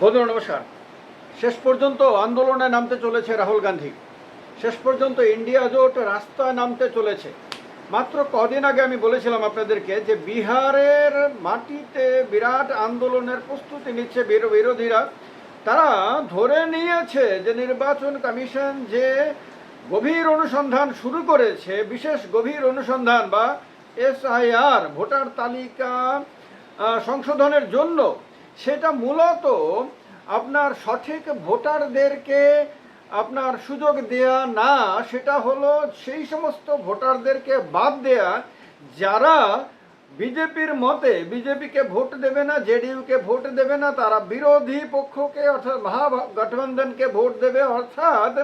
বন্ধুরা, নমস্কার। শেষ পর্যন্ত আন্দোলনে নামতে চলেছে রাহুল গান্ধী। শেষ পর্যন্ত ইন্ডিয়া জোট রাস্তায় নামতে চলেছে। মাত্র কদিন আগে আমি বলেছিলাম আপনাদেরকে যে বিহারের মাটিতে বিরাট আন্দোলনের প্রস্তুতি নিচ্ছে বিরো- বিরোধীরা। তারা ধরে নিয়েছে যে নির্বাচন কমিশন যে গভীর অনুসন্ধান শুরু করেছে, বিশেষ গভীর অনুসন্ধান বা এসআইআর, ভোটার তালিকা সংশোধনের জন্য সেটা মূলত আপনার সঠিক ভোটারদেরকে আপনার সুযোগ দেয়া না, সেটা হলো সেই সমস্ত ভোটারদেরকে বাদ দেয়া। যারা বিজেপির মতে বিজেপিকে ভোট দেবে না, জেডিইউকে ভোট দেবে না, তারা বিরোধী পক্ষকে অর্থাৎ মহাগঠবন্ধনকে ভোট দেবে, অর্থাৎ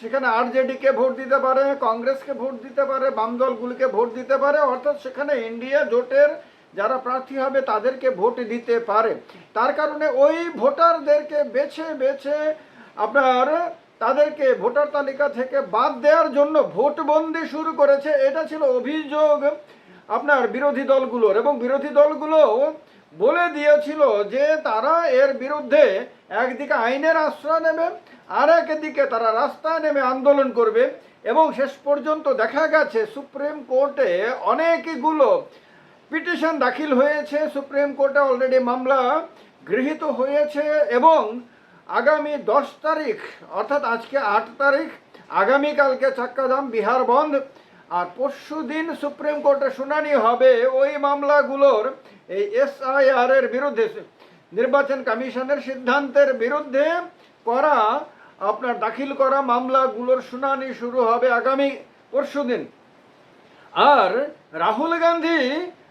সেখানে আরজেডিকে ভোট দিতে পারে, কংগ্রেসকে ভোট দিতে পারে বাম দলগুলিকে ভোট দিতে পারে, অর্থাৎ সেখানে ইন্ডিয়া জোটের যারা প্রার্থী হবে তাদেরকে ভোট দিতে পারে। তার কারণে ওই ভোটারদেরকে বেছে বেছে আপনার তাদেরকে ভোটার তালিকা থেকে বাদ দেওয়ার জন্য ভোটবন্দি শুরু করেছে। এটা ছিল অভিযোগ আপনার বিরোধী দলগুলোর এবং বিরোধী দলগুলো বলে দিয়েছিল যে তারা এর বিরুদ্ধে একদিকে আইনের আশ্রয় নেবে আর একদিকে তারা রাস্তায় নেমে আন্দোলন করবে। এবং শেষ পর্যন্ত দেখা গেছে সুপ্রিম কোর্টে অনেকগুলো পিটিশন দাখিল হয়েছে, সুপ্রিম কোর্টে অলরেডি মামলা গৃহীত হয়েছে এবং আগামী দশ তারিখ, অর্থাৎ আজকে আট তারিখ, আগামীকালকে চাক্কাধাম, বিহার বন্ধ। আর পরশু দিন সুপ্রিম কোর্টে শুনানি হবে ওই মামলাগুলোর, এই এসআইআর এর বিরুদ্ধে। নির্বাচন কমিশনের সিদ্ধান্তের বিরুদ্ধে করা, আপনার দাখিল করা মামলাগুলোর শুনানি শুরু হবে আগামী পরশু দিন। আর রাহুল গান্ধী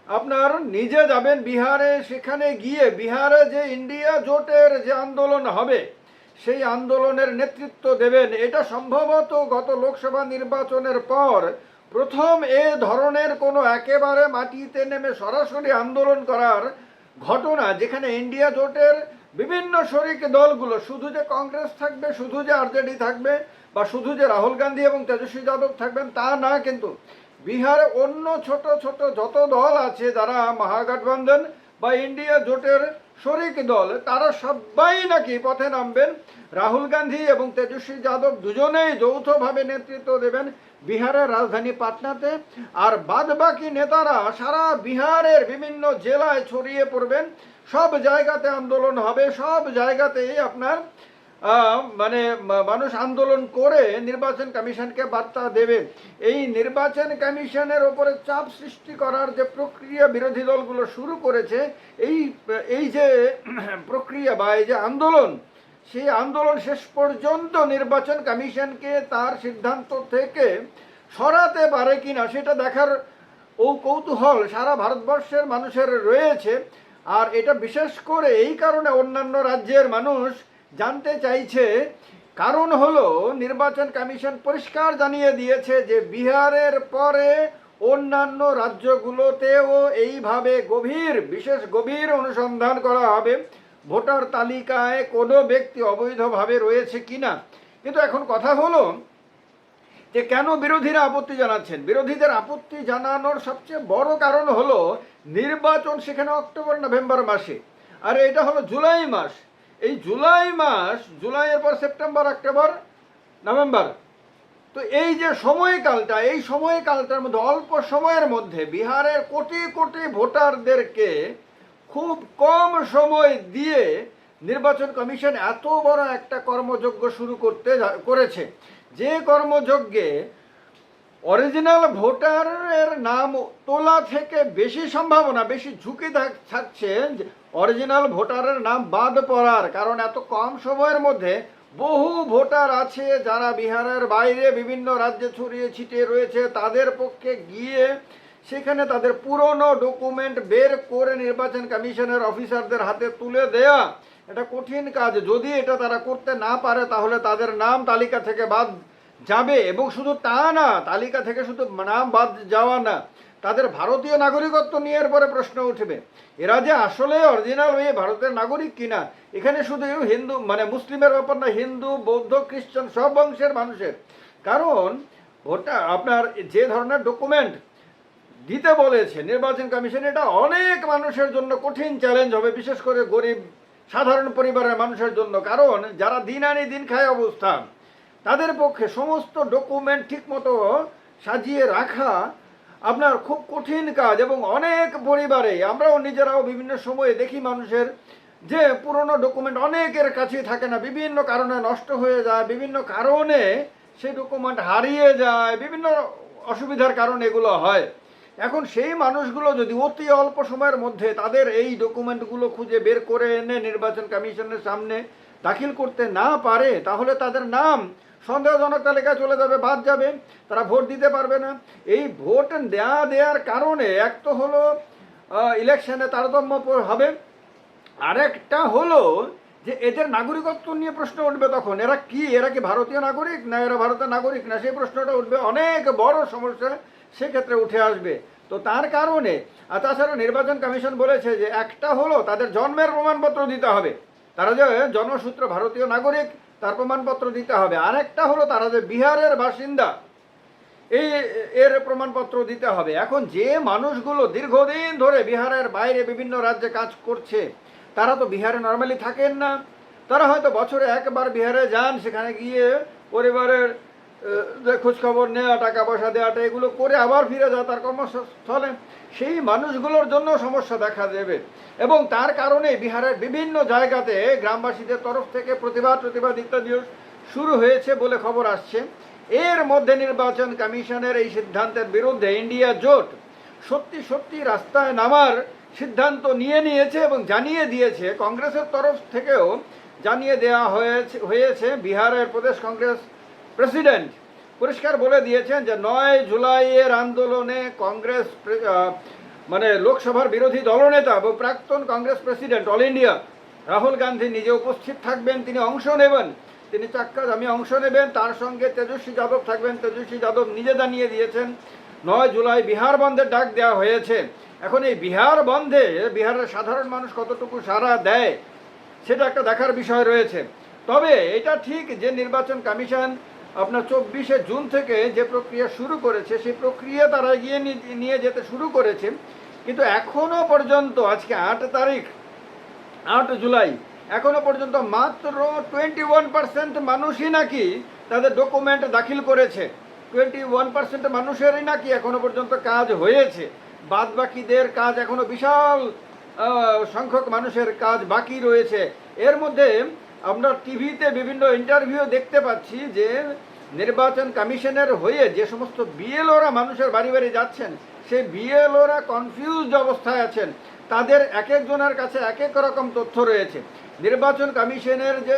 আপনার নিজে যাবেন বিহারে, সেখানে গিয়ে বিহারে যে ইন্ডিয়া জোটের যে আন্দোলন হবে, সেই আন্দোলনের নেতৃত্ব দেবেন। এটা সম্ভবত গত লোকসভা নির্বাচনের পর প্রথম এ ধরনের কোনো একেবারে মাটিতে নেমে সরাসরি আন্দোলন করার ঘটনা, যেখানে ইন্ডিয়া জোটের বিভিন্ন শরিক দলগুলো, শুধু যে কংগ্রেস থাকবে, শুধু যে আরজেডি থাকবে, বা শুধু যে রাহুল গান্ধী এবং তেজস্বী যাদব থাকবেন, তা না কিন্তু বিহারে অন্য ছোট ছোট যত দল আছে, যারা মহাগঠবন্ধন বা ইন্ডিয়া জোটের শরিক দল, তারা সবাই নাকি পথে নামবেন। রাহুল গান্ধী এবং তেজস্বী যাদব দুজনেই যৌথভাবে নেতৃত্ব দেবেন বিহারের রাজধানী পাটনাতে। আর বাদবাকি নেতারা সারা বিহারের বিভিন্ন জেলায় ছড়িয়ে পড়বেন। সব জায়গাতে আন্দোলন হবে, সব জায়গাতেই আপনার মানে মানুষ আন্দোলন করে নির্বাচন কমিশনকে বার্তা দেবে। এই নির্বাচন কমিশনের ওপরে চাপ সৃষ্টি করার যে প্রক্রিয়া বিরোধী দলগুলো শুরু করেছে, এই এই যে প্রক্রিয়া বা এই যে আন্দোলন, সেই আন্দোলন শেষ পর্যন্ত নির্বাচন কমিশনকে তার সিদ্ধান্ত থেকে সরাতে পারে কিনা সেটা দেখার ও কৌতূহল সারা ভারতবর্ষের মানুষের রয়েছে। আর এটা বিশেষ করে এই কারণে অন্যান্য রাজ্যের মানুষ জানতে চাইছে, কারণ হলো নির্বাচন কমিশন পরিষ্কার জানিয়ে দিয়েছে যে বিহারের পরে অন্যান্য রাজ্যগুলোতেও এইভাবে গভীর, বিশেষ গভীর অনুসন্ধান করা হবে। ভোটার তালিকায় কোনো ব্যক্তি অবৈধভাবে রয়েছে কিনা? কিন্তু এখন কথা হলো যে কেন বিরোধীরা আপত্তি জানাচ্ছেন? বিরোধীদের আপত্তি জানানোর সবচেয়ে বড় কারণ হলো নির্বাচন সেখানে অক্টোবর, নভেম্বর মাসে। আর এটা হলো জুলাই মাস। এই জুলাই মাস, জুলাইয়ের পর সেপ্টেম্বর, অক্টোবর, নভেম্বর। তো এই যে সময়কালটা, এই সময়কালটার মধ্যে, অল্প সময়ের মধ্যে বিহারের কোটি কোটি ভোটারদেরকে খুব কম সময় দিয়ে নির্বাচন কমিশন এত বড় একটা কর্মযজ্ঞ শুরু করতে করেছে। যে কর্মযজ্ঞে অরিজিনাল ভোটারের নাম তোলা থেকে বেশি সম্ভাবনা, বেশি ঝুঁকি থাক- থাকছে অরিজিনাল ভোটারের নাম বাদ পড়ার, কারণ এত কম সময়ের মধ্যে বহু ভোটার আছে যারা বিহারের বাইরে বিভিন্ন রাজ্যে ছড়িয়ে ছিটিয়ে রয়েছে, তাদের পক্ষে গিয়ে সেখানে তাদের পুরনো ডকুমেন্ট বের করে নির্বাচন কমিশনের অফিসারদের হাতে তুলে দেয়া, এটা কঠিন কাজ। যদি এটা তারা করতে না পারে, তাহলে তাদের নাম তালিকা থেকে বাদ যাবে। এবং শুধু তা না, তালিকা থেকে শুধু নাম বাদ যাওয়া না তাদের ভারতীয় নাগরিকত্ব নিয়ে পরে প্রশ্ন উঠবে। এরা যে আসলে অরিজিনাল হয়ে ভারতের নাগরিক কিনা, এখানে শুধু হিন্দু মানে মুসলিমের ব্যাপার না, হিন্দু, বৌদ্ধ, খ্রিস্টান সব বংশের মানুষের। কারণ ভোটা আপনার যে ধরনের ডকুমেন্ট দিতে বলেছে নির্বাচন কমিশন, এটা অনেক মানুষের জন্য কঠিন চ্যালেঞ্জ হবে, বিশেষ করে গরিব, সাধারণ পরিবারের মানুষের জন্য। কারণ যারা দিন আনি দিন খায় অবস্থা তাদের পক্ষে সমস্ত ডকুমেন্ট ঠিকমতো সাজিয়ে রাখা আপনার খুব কঠিন কাজ এবং অনেক পরিবারে আমরাও নিজেরাও বিভিন্ন সময়ে দেখি মানুষের যে পুরনো ডকুমেন্ট অনেকের কাছেই থাকে না, বিভিন্ন কারণে নষ্ট হয়ে যায়, বিভিন্ন কারণে সেই ডকুমেন্ট হারিয়ে যায়, বিভিন্ন অসুবিধার কারণে এগুলো হয়। এখন সেই মানুষগুলো যদি অতি অল্প সময়ের মধ্যে তাদের এই ডকুমেন্টগুলো খুঁজে বের করে এনে নির্বাচন কমিশনের সামনে দাখিল করতে না পারে, তাহলে তাদের নাম সন্দেহজনক তালিকায় চলে যাবে, বাদ যাবে, তারা ভোট দিতে পারবে না। এই ভোট দেয়া দেওয়ার কারণে এক তো হলো ইলেকশনে তারতম্য হবে, আরেকটা হলো যে এদের নাগরিকত্ব নিয়ে প্রশ্ন উঠবে তখন, এরা কি এরা কি ভারতীয় নাগরিক না এরা ভারতের নাগরিক না? সেই প্রশ্নটা উঠবে, অনেক বড় সমস্যা সেক্ষেত্রে উঠে আসবে। তো তার কারণে তাছাড়া নির্বাচন কমিশন বলেছে যে একটা হলো তাদের জন্মের প্রমাণপত্র দিতে হবে। তারা যে জন্মসূত্র ভারতীয় নাগরিক তার প্রমাণপত্র দিতে হবে। আরেকটা হলো তারা যে বিহারের বাসিন্দা, এই এর প্রমাণপত্র দিতে হবে। এখন যে মানুষগুলো দীর্ঘদিন ধরে বিহারের বাইরে বিভিন্ন রাজ্যে কাজ করছে, তারা তো বিহারে নর্মালি থাকেন না। তারা হয়তো বছরে একবার বিহারে যান, সেখানে গিয়ে পরিবারের যে খোঁজখবর নেওয়া টাকা পয়সা দেওয়াটা এগুলো করে আবার ফিরে যায় তার কর্মস্থলে সেই মানুষগুলোর জন্য সমস্যা দেখা দেবে। এবং তার কারণে বিহারের বিভিন্ন জায়গাতে গ্রামবাসীদের তরফ থেকে প্রতিবাদ প্রতিবাদ ইত্যাদিও শুরু হয়েছে বলে খবর আসছে। এর মধ্যে নির্বাচন কমিশনের এই সিদ্ধান্তের বিরুদ্ধে ইন্ডিয়া জোট সত্যি সত্যি রাস্তায় নামার সিদ্ধান্ত নিয়ে নিয়েছে এবং জানিয়ে দিয়েছে। কংগ্রেসের তরফ থেকেও জানিয়ে দেওয়া হয়েছে হয়েছে বিহারের প্রদেশ কংগ্রেস প্রেসিডেন্ট পরিষ্কার বলে দিয়েছেন যে নয় জুলাইয়ের আন্দোলনে কংগ্রেস মানে লোকসভার বিরোধী দলনেতা এবং প্রাক্তন Congress president all India Rahul Gandhi নিজে উপস্থিত থাকবেন, তিনি অংশ নেবেন। তিনি চাক্কা আমি অংশ নেবেন। তার সঙ্গে তেজস্বী যাদব থাকবেন। তেজস্বী যাদব নিজে জানিয়ে দিয়েছেন, নয় জুলাই বিহার বন্ধের ডাক দেওয়া হয়েছে। এখন এই বিহার বন্ধে বিহারের সাধারণ মানুষ কতটুকু সাড়া দেয়, সেটা একটা দেখার বিষয় রয়েছে। তবে এটা ঠিক যে নির্বাচন কমিশন আপনার চব্বিশে জুন থেকে যে প্রক্রিয়া শুরু করেছে, সেই প্রক্রিয়া তারা এগিয়ে নিয়ে যেতে শুরু করেছে। কিন্তু এখনও পর্যন্ত আজকে আট তারিখ, আট জুলাই, এখনও পর্যন্ত মাত্র টোয়েন্টি ওয়ান পার্সেন্ট মানুষই নাকি তাদের ডকুমেন্ট দাখিল করেছে। টোয়েন্টি ওয়ান পার্সেন্ট মানুষেরই নাকি এখনও পর্যন্ত কাজ হয়েছে। বাদ বাকিদের কাজ এখনও বিশাল সংখ্যক মানুষের কাজ বাকি রয়েছে। এর মধ্যে আমরা টিভিতে বিভিন্ন ইন্টারভিউ দেখতে পাচ্ছি যে নির্বাচন কমিশনের হয়ে যে সমস্ত বিএলওরা মানুষের বাড়ি বাড়ি যাচ্ছেন, সেই বিএলওরা কনফিউজড অবস্থায় আছেন। তাদের এক একজনের কাছে এক এক রকম তথ্য রয়েছে। নির্বাচন কমিশনের যে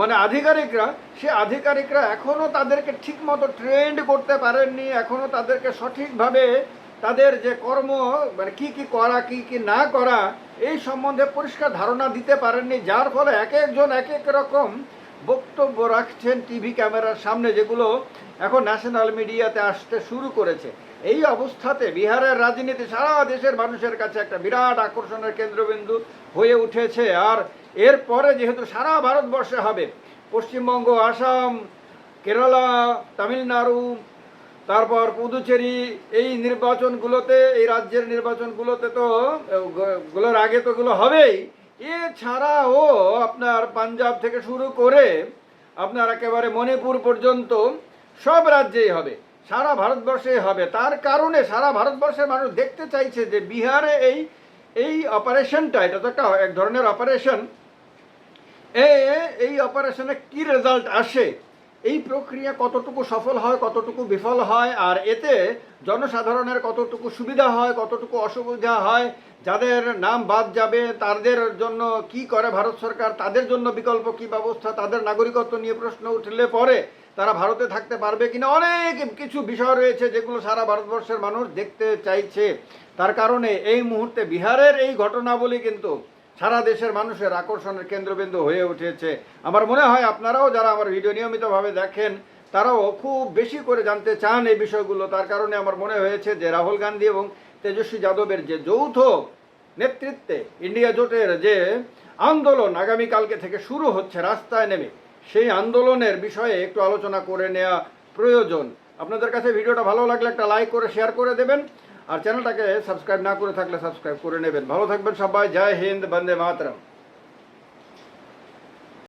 মানে আধিকারিকরা, সে আধিকারিকরা এখনও তাদেরকে ঠিকমতো ট্রেন্ড করতে পারেননি এখনও তাদেরকে সঠিকভাবে তাদের যে কর্ম মানে কি কি করা, কি কি না করা, এই সম্বন্ধে পরিষ্কার ধারণা দিতে পারেননি। যার ফলে এক একজন এক এক রকম বক্তব্য রাখছেন টিভি ক্যামেরার সামনে, যেগুলো এখন ন্যাশনাল মিডিয়াতে আসতে শুরু করেছে। এই অবস্থাতে বিহারের রাজনীতি সারা দেশের মানুষের কাছে একটা বিরাট আকর্ষণের কেন্দ্রবিন্দু হয়ে উঠেছে। আর এরপরে যেহেতু সারা ভারতবর্ষে হবে, পশ্চিমবঙ্গ, আসাম, কেরালা, তামিলনাড়ু তারপর পুদুচেরি এই নির্বাচনগুলোতে, এই রাজ্যের নির্বাচনগুলোতে তো গুলোর আগে তো গুলো হবেই। এছাড়াও আপনার পাঞ্জাব থেকে শুরু করে আপনার একেবারে মণিপুর পর্যন্ত সব রাজ্যেই হবে। সারা ভারতবর্ষে হবে। তার কারণে সারা ভারতবর্ষের মানুষ দেখতে চাইছে যে বিহারে এই এই অপারেশনটা, এটা তো একটা এক ধরনের অপারেশন এই অপারেশনে কি রেজাল্ট আসে? এই প্রক্রিয়া কতটুকু সফল হয়, কতটুকু বিফল হয়, আর এতে জনসাধারণের কতটুকু সুবিধা হয়, কতটুকু অসুবিধা হয়, যাদের নাম বাদ যাবে, তাদের জন্য কি করে ভারত সরকার, তাদের জন্য বিকল্প কি ব্যবস্থা, তাদের নাগরিকত্ব নিয়ে প্রশ্ন উঠলে পরে তারা ভারতে থাকতে পারবে কিনা? অনেক কিছু বিষয় রয়েছে যেগুলো সারা ভারতবর্ষের মানুষ দেখতে চাইছে। তার কারণে এই মুহূর্তে বিহারের এই ঘটনাবলী কিন্তু সারা দেশের মানুষের আকর্ষণের কেন্দ্রবিন্দু হয়ে উঠেছে। আমার মনে হয় আপনারাও যারা আমার ভিডিও নিয়মিতভাবে দেখেন, তারাও খুব বেশি করে জানতে চান এই বিষয়গুলো। তার কারণে আমার মনে হয়েছে যে রাহুল গান্ধী এবং তেজস্বী যাদবের যে যৌথ নেতৃত্বে ইন্ডিয়া জোটের যে আন্দোলন আগামীকালকে থেকে শুরু হচ্ছে, রাস্তায় নেমে, সেই আন্দোলনের বিষয়ে একটু আলোচনা করে নেওয়া প্রয়োজন। আপনাদের কাছে ভিডিওটা ভালো লাগলে একটা লাইক করে, শেয়ার করে দেবেন। আর চ্যানেলটাকে সাবস্ক্রাইব না করে থাকলে সাবস্ক্রাইব করে নেবেন ভালো থাকবেন সবাই জয় হিন্দ বন্দে মাতরম